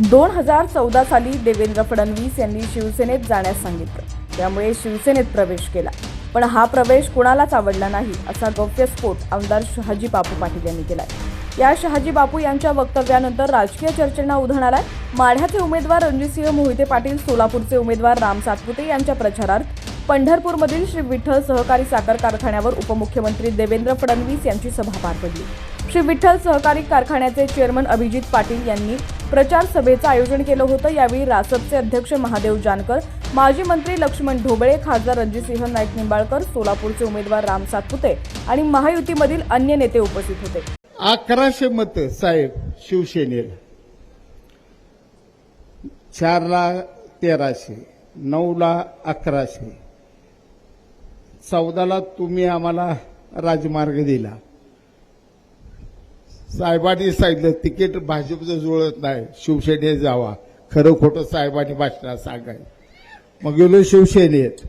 दोन हजार चौदा साली देवेंद्र फडणवीस यांनी शिवसेनेत जाण्यास सांगितलं. त्यामुळे शिवसेनेत प्रवेश केला. पण हा प्रवेश कुणालाच आवडला नाही असा गौप्यस्फोट आमदार शहाजी बापू पाटील यांनी केला या शहाजी बापू यांच्या वक्तव्यानंतर राजकीय चर्चेंना उधाण आलाय माढ्याचे उमेदवार रणजितसिंह मोहिते पाटील सोलापूरचे उमेदवार राम सातपुते यांच्या प्रचारार्थ पंढरपूरमधील श्री विठ्ठल सहकारी साखर कारखान्यावर उपमुख्यमंत्री देवेंद्र फडणवीस यांची सभा पार पडली. श्री विठ्ठल सहकारी कारखान्याचे चेअरमन अभिजित पाटील यांनी प्रचार सभेचं आयोजन केलं होतं. यावेळी रासपचे अध्यक्ष महादेव जानकर माजी मंत्री लक्ष्मण ढोबळे खासदार रणजितसिंह नाईक निंबाळकर सोलापूरचे उमेदवार राम सातपुते आणि महायुतीमधील अन्य नेते उपस्थित होते. अकराशे मत साहेब शिवसेनेला. चारला तेराशे नऊ ला अकराशे. चौदाला तुम्ही आम्हाला राजमार्ग दिला. साहेबांनी सांगितलं तिकीट भाजपचं जुळत नाही शिवसेनेत जावा. खरं खोटं साहेबांनी भाषणात सांगाय मग गेलो शिवसेनेत.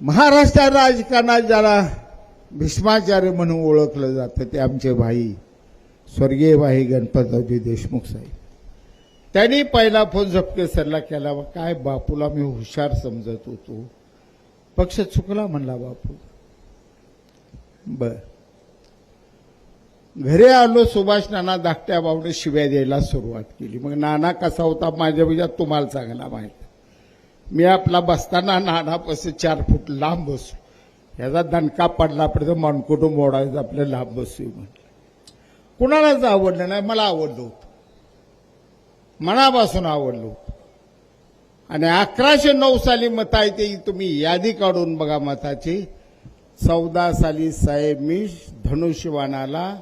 महाराष्ट्र राजकारणात ज्याला भीष्माचार्य म्हणून ओळखलं जातं ते आमचे भाई स्वर्गीय भाई गणपतरावजी देशमुख साहेब. त्यांनी पहिला फोन झपके सरला केला काय बापूला मी हुशार समजत होतो. पक्ष चुकला म्हणला बापू. बर. घरी आलो सुभाष नाना धाकट्या बाबूने शिव्या द्यायला सुरुवात केली. मग नाना कसा होता माझ्यापेक्षा तुम्हाला चांगला माहीत. मी आपला बसताना नानापासून चार फूट लांब बसू याचा दणका पडला पर्यंत मनकुटू मोडायचं आपलं लांब बसू म्हटलं कुणालाच आवडलं नाही मला आवडलं होतं. मनापासून आवडलं होतं. आणि अकराशे नऊ साली मत आहे ते तुम्ही यादी काढून बघा मताची. चौदा साली साहेब मी धनुष्यवाणाला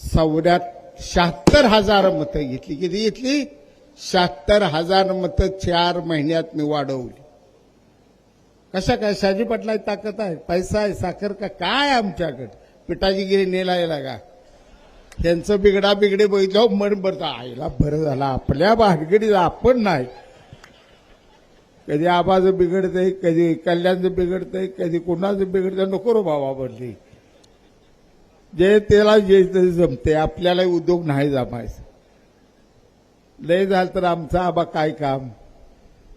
चौऱ्या शहात्तर हजार मतं घेतली. किती घेतली? शहात्तर हजार मतं चार महिन्यात मी वाढवली. कशा काय? शाजी पाटला ताकद आहे? पैसा आहे? साखर का? काय आमच्याकडे? पिठाची गिरी नेलायला का त्यांचं बिगडा बिगडे बघितलं मन बरं आईला बरं झालं आपल्या भानगडीला आपण नाही. कधी आबाचं बिघडतंय कधी कल्याणचं बिघडतंय कधी कुणाचं बिघडतं नको रो बाबा बनली जे त्याला जे जमते आपल्याला उद्योग नाही जमायचं. लय झालं तर आमचा आबा काय काम?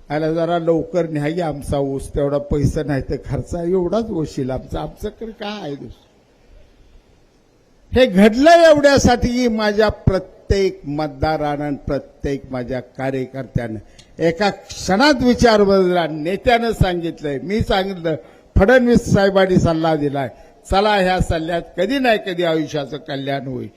आला जरा लवकर न्याय आमचा ऊस तेवढा पैसा नाही तर खर्चा एवढाच वशील आमचा आमच्याकडे काय आहे हे घडलं एवढ्यासाठी माझ्या प्रत्येक प्रत्येक मतदारानं प्रत्येक माझ्या कार्यकर्त्यानं एका क्षणात विचार बदला नेत्यानं सांगितलंय. मी सांगितलं फडणवीस साहेबांनी सल्ला दिलाय. चला ह्या सल्ल्यात कधी नाही कधी आयुष्याचं कल्याण होईल.